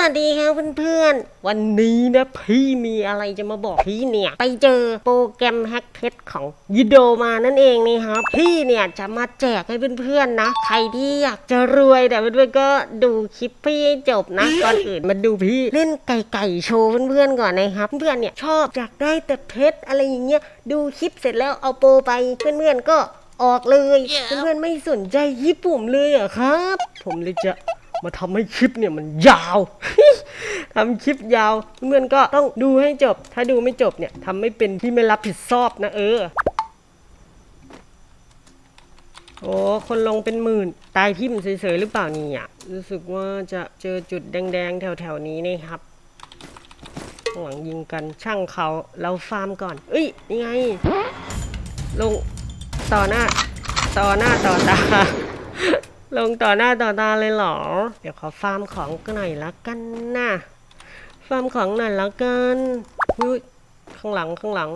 วัสดีครับเพื่อนๆ วันนี้นะพี่มีอะไรจะมาบอกพี่เนี่ย ไปเจอโปรแกรมแฮกเพชรของยิโดมานั่นเองนี่ครับ พี่เนี่ยจะมาแจกให้เพื่อนๆนะ ใครที่อยากจะรวยแต่เพื่อนๆก็ดูคลิปพี่ให้จบนะ ก่อนอื่นมาดูพี่เล่นไก่ไก่โชว์เพื่อนๆก่อนนะครับ เพื่อนๆเนี่ยชอบอยากได้แต่เพชรอะไรอย่างเงี้ย ดูคลิปเสร็จแล้วเอาโปรไปเพื่อนๆก็ออกเลย เพื่อนๆไม่สนใจญี่ปุ่มเลยเหรอะครับ ผมเลยจะ มาทำให้คลิปเนี่ยมันยาวทำคลิปยาวเพื่อนก็ต้องดูให้จบ ถ้าดูไม่จบเนี่ยทำไม่เป็นที่ไม่รับผิดชอบนะ เออ โอ้คนลงเป็นหมื่น ตายทิ่มเฉยๆหรือเปล่าเนี่ยรู้สึกว่าจะเจอจุดแดงๆ แถวๆนี้นะครับหลังยิงกันช่างเขาเราฟาร์มก่อน เอ้ยนี่ไง ลงต่อหน้า ต่อหน้าต่อตา ลงต่อหน้าต่อตาเลยเหรอ เดี๋ยวขอฟาร์มของกันหน่อยละกันนะฟาร์มของหน่อยละกันอุ้ยข้างหลังข้างหลัง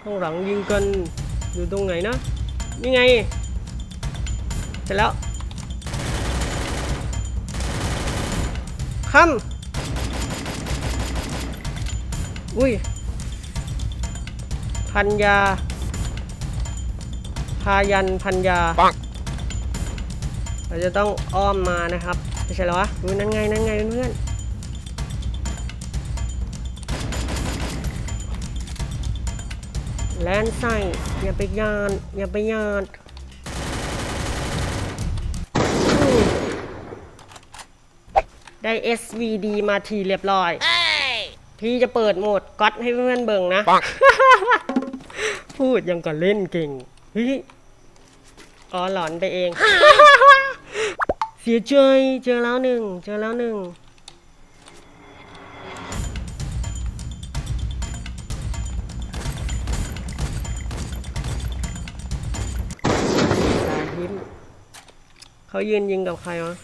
ข้างหลังยิงกันอยู่ตรงไหนนะนี่ไงเสร็จแล้วค่ำอุ้ยพันยา ยันพันยาปังเราจะต้องอ้อมมานะครับ ไม่ใช่เหรอวะดูนั่นไงนั่นไงเพื่อนๆแลนใส่อย่าไปยาน อย่าไปยานอืมได้ SVD มาทีเรียบร้อย พี่จะเปิดโหมดก๊อตให้เพื่อนๆเบิ่งนะปังพูดยังก็เล่นเก่งเฮ้ย อ๋อหลอนไปเอง เสียใจเจอแล้วหนึ่งเจอแล้วหนึ่งตาทิมเขายืนยิงกับใครวะ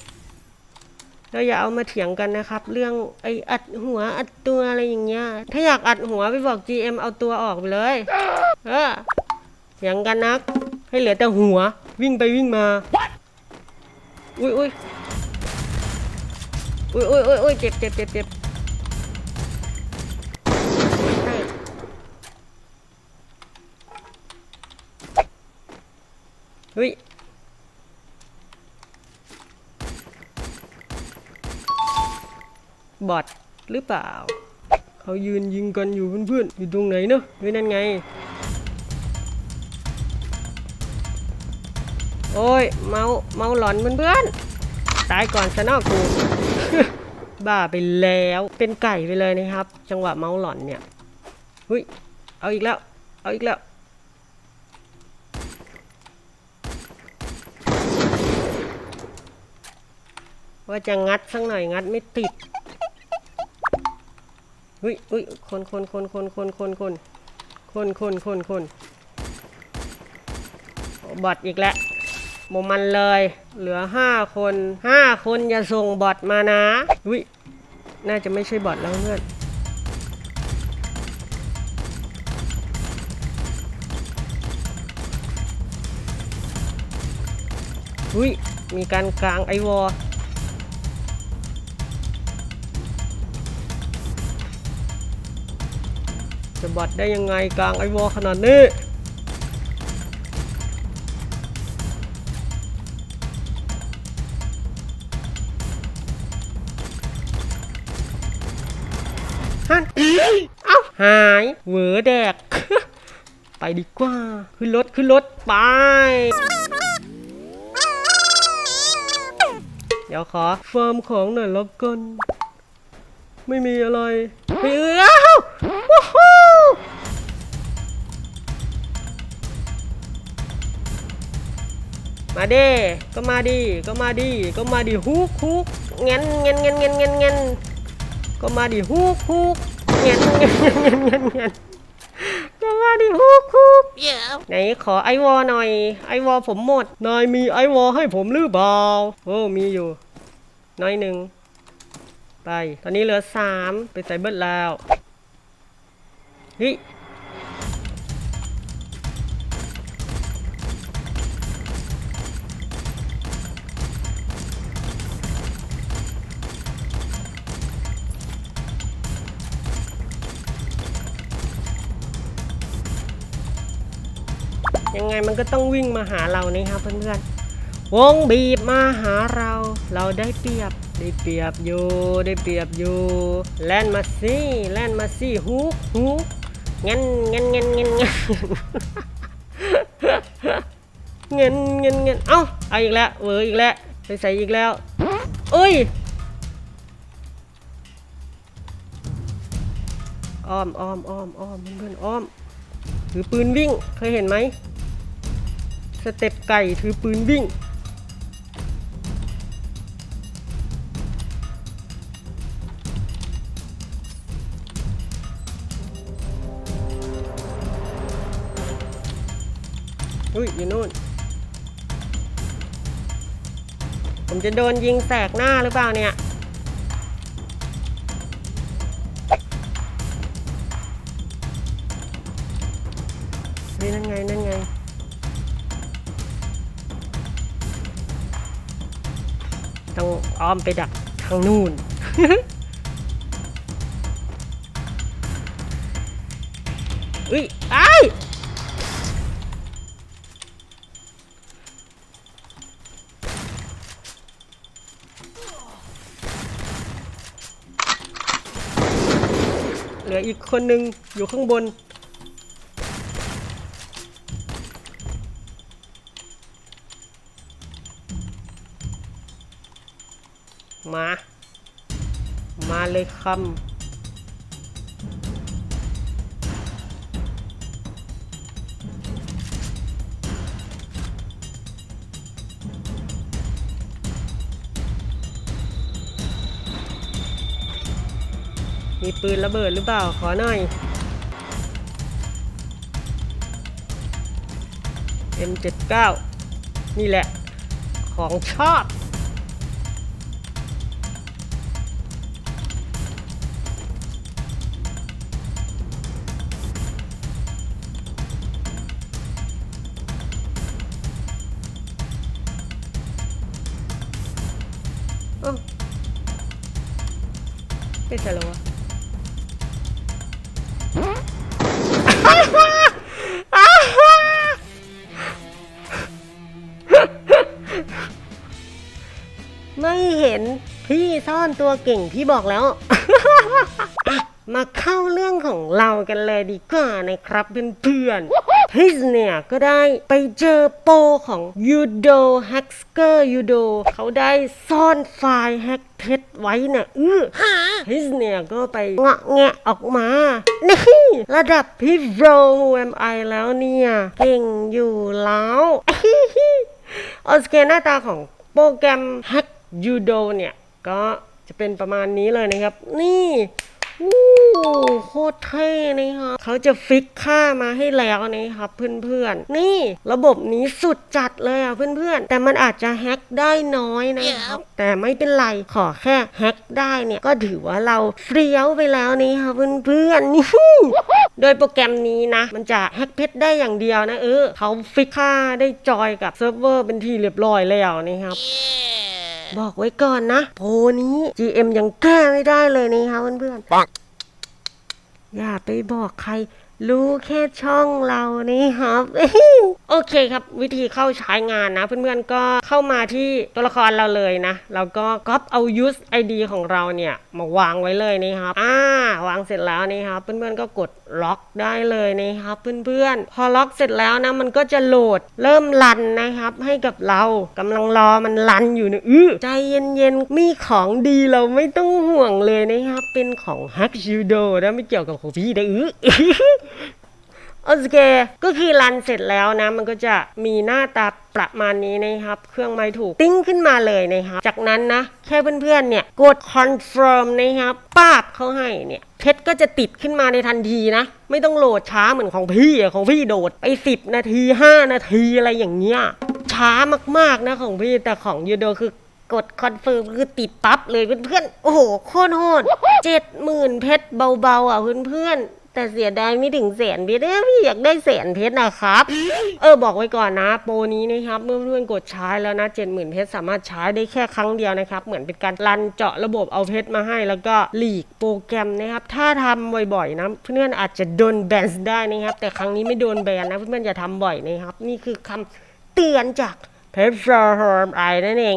เราอย่าเอามาเถียงกันนะครับ เรื่องไอ้อัดหัวอัดตัวอะไรอย่างเงี้ย ถ้าอยากอัดหัวไปบอก GM เอาตัวออกไปเลย เออเถียงกันนัก ให้เหลือแต่หัว วิ่งไปวิ่งมาอุ้ยอุ้ยอุ้ยอุ้ยอุ้ยอุ้ยเจ็บเจ็บเจ็บเจ็บใช่เฮ้ยบอทหรือเปล่า เขายืนยิงกันอยู่เพื่อนๆ อยู่ตรงไหนเนอะเฮ้ยนั่นไง โอ้ย เมาเมาหลอนเพื่อนๆตายก่อนซะเนอกกูบ้าไปแล้วเป็นไก่ไปเลยนะครับ จังหวะเมาหลอนเนี่ยเฮ้ยเอาอีกแล้ว เอาอีกแล้วว่าจะงัดสักหน่อยงัดไม่ติดอุ้ยอุ้ยคนคนคนคนคนคนคนคนคนคนคนโอ้บอทอีกแล้ว โมมันเลย เหลือห้าคนห้าคนอย่าส่งบอทมานะอุ้ยน่าจะไม่ใช่บอทแล้วเพื่อนอุ้ยมีการกลางไอวอลจะบอดได้ยังไงกลางไอวอลขนาดนี้ ฮันเอ้าหายเหวอแดก ไปดีกว่า ขึ้นรถขึ้นรถไป เดี๋ยวขอฟาร์มของหน่อยแล้วกันไม่มีอะไรเฮ้ยเอ้าว้าวมาดิก็มาดิก็มาดิก็มาดิฮุกฮุกเงี้ยเงี้ยเงี้ยเงี้ยเงี้ยเงี้ย ก็มาดิฮุกฮุกเงี้ยเงี้ยเงี้ยเงี้ยเงี้ยเงี้ยก็มาดิฮุกฮุกไหนขอไอวอหน่อย ไอวอผมหมดนายมีไอวอให้ผมหรือเปล่าโอ้มีอยู่ น้อยหนึ่งไป ตอนนี้เหลือสามไปใส่เบิดแล้วเฮ้ย ยังไงมันก็ต้องวิ่งมาหาเรานี่ครับเพื่อนๆวงบีบมาหาเรา เราได้เปรียบได้เปรียบอยู่ได้เปรียบอยู่แล่นมาสิแล่นมาสิฮุกฮุกงั้นงั้นงั้นงั้นงั้นเงินเงินเงินเอ้าเอาอีกแล้วเวอร์อีกแล้วไปใส่อีกแล้วเอ้ยอ้อมอ้อมอ้อมอ้อมเพื่อนๆอ้อมถือปืนวิ่งเคยเห็นไหม สเต็ปไก่ถือปืนวิ่ง อุ้ย อยู่นู่น ผมจะโดนยิงแสกหน้าหรือเปล่าเนี่ย องอ้อมไปดักทางนู่น อุ้ยไอ้ายเหลืออีกคนหนึ่งอยู่ข้างบน มา มาเลยคำมีปืนระเบิดหรือเปล่า ขอหน่อย M79 นี่แหละ ของชอบ ไม่ใช่แล้ไม่เห็นพี่ซ่อนตัวเก่งพี่บอกแล้ว มาเข้าเรื่องของเรากันเลยดีกว่านะครับเพื่อนๆ พิสเนี่ยก็ได้ไปเจอโปของ Udo Hacker Udo เขาได้ซ่อนไฟล์แฮกเท็จไว้น่ะอือพิสเนี่ยก็ไปงะแงะออกมา นี่ระดับพี่โร MI แล้วเนี่ยเก่งอยู่แล้วโอเคหน้าตาของโปรแกรม Hack Judo เนี่ยก็จะเป็นประมาณนี้เลยนะครับ นี่ วู้โคตรเท่นะครับเขาจะฟิกค่ามาให้แล้วนะครับเพื่อนๆ นี่ระบบนี้สุดจัดเลยอะเพื่อนๆ แต่มันอาจจะแฮ็กได้น้อยนะครับ แต่ไม่เป็นไร ขอแค่แฮ็กได้เนี่ย ก็ถือว่าเราเฟี้ยวไปแล้วนี่ค่ะเพื่อนๆนี่โดยโปรแกรมนี้นะ มันจะแฮ็กเพชรได้อย่างเดียวนะเออเขาฟิกค่าได้จอยกับเซิร์ฟเวอร์เป็นที่เรียบร้อยแล้วนะครับ บอกไว้ก่อนนะโพลนี้ GM ยังแก้ไม่ได้เลยนะครับเพื่อนๆปังอย่าไปบอกใครรู้แค่ช่องเรานี่ครับ โอเคครับวิธีเข้าใช้งานนะ เพื่อนๆก็เข้ามาที่ตัวละครเราเลยนะแล้วก็ก๊อปเอา use ID ของเราเนี่ย มาวางไว้เลยนี่ครับ อ่าวางเสร็จแล้วนี่ครับ เพื่อนๆก็กด ล็อกได้เลยนะครับเพื่อนๆ พอล็อกเสร็จแล้วนะมันก็จะโหลดเริ่มรันนะครับ ให้กับเรากำลังรอมันรันอยู่นะอื้อใจเย็นๆ มีของดีเราไม่ต้องห่วงเลยนะครับ เป็นของฮักชิวโดนะไม่เกี่ยวกับของพี่นะอื้อ โอเค ก็คือรันเสร็จแล้วนะ มันก็จะมีหน้าตาประมาณนี้นะครับ เครื่องไม้ถูกติ้งขึ้นมาเลยนะครับ จากนั้นนะ แค่เพื่อนๆ เนี่ย กด confirm นะครับป้าบเขาให้เนี่ย เพชรก็จะติดขึ้นมาในทันทีนะ ไม่ต้องโหลดช้าเหมือนของพี่อะของพี่โดดไป 10 นาที 5 นาทีอะไรอย่างเงี้ย ช้ามากๆนะของพี่ แต่ของยูโดคือกดคอนเฟิร์มคือติดปั๊บเลยเพื่อนๆ โอ้โห โคตรโหดเจ็ดหมื่นเพชรเบาๆอะเพื่อนๆ แต่เสียดายไม่ถึงแสนเพชรเอ้ยพี่อยากได้แสนเพชรนะครับ เออบอกไว้ก่อนนะ โปรนี้นะครับเมื่อเพื่อนๆกดใช้แล้วนะ70,000เพชรสามารถใช้ได้แค่ครั้งเดียวนะครับ เหมือนเป็นการรันเจาะระบบเอาเพชรมาให้ แล้วก็หลีกโปรแกรมนะครับ ถ้าทำบ่อยๆนะเพื่อนๆอาจจะโดนแบนได้นะครับ แต่ครั้งนี้ไม่โดนแบนนะเพื่อนๆอย่าทำบ่อยนะครับ นี่คือคำเตือนจากเพชรฟอร์มไอนั่นเอง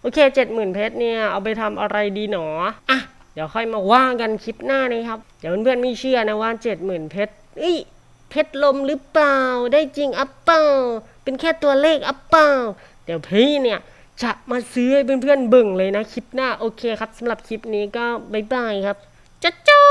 โอเคเจ็ดหมื่นเพชรเนี่ยเอาไปทำอะไรดีหนออะ เดี๋ยวค่อยมาว่ากันคลิปหน้านะครับ เดี๋ยวเพื่อนๆไม่เชื่อนะว่าเจ็ดหมื่นเพชรเอ้ยเพชรลมหรือเปล่า ได้จริงอัปเปล่า เป็นแค่ตัวเลขอัปเปล่า เดี๋ยวพี่เนี่ยจะมาซื้อให้เพื่อนๆเบิ่งเลยนะคลิปหน้า โอเคครับสำหรับคลิปนี้ก็บ๊ายบายครับจ้าจ้า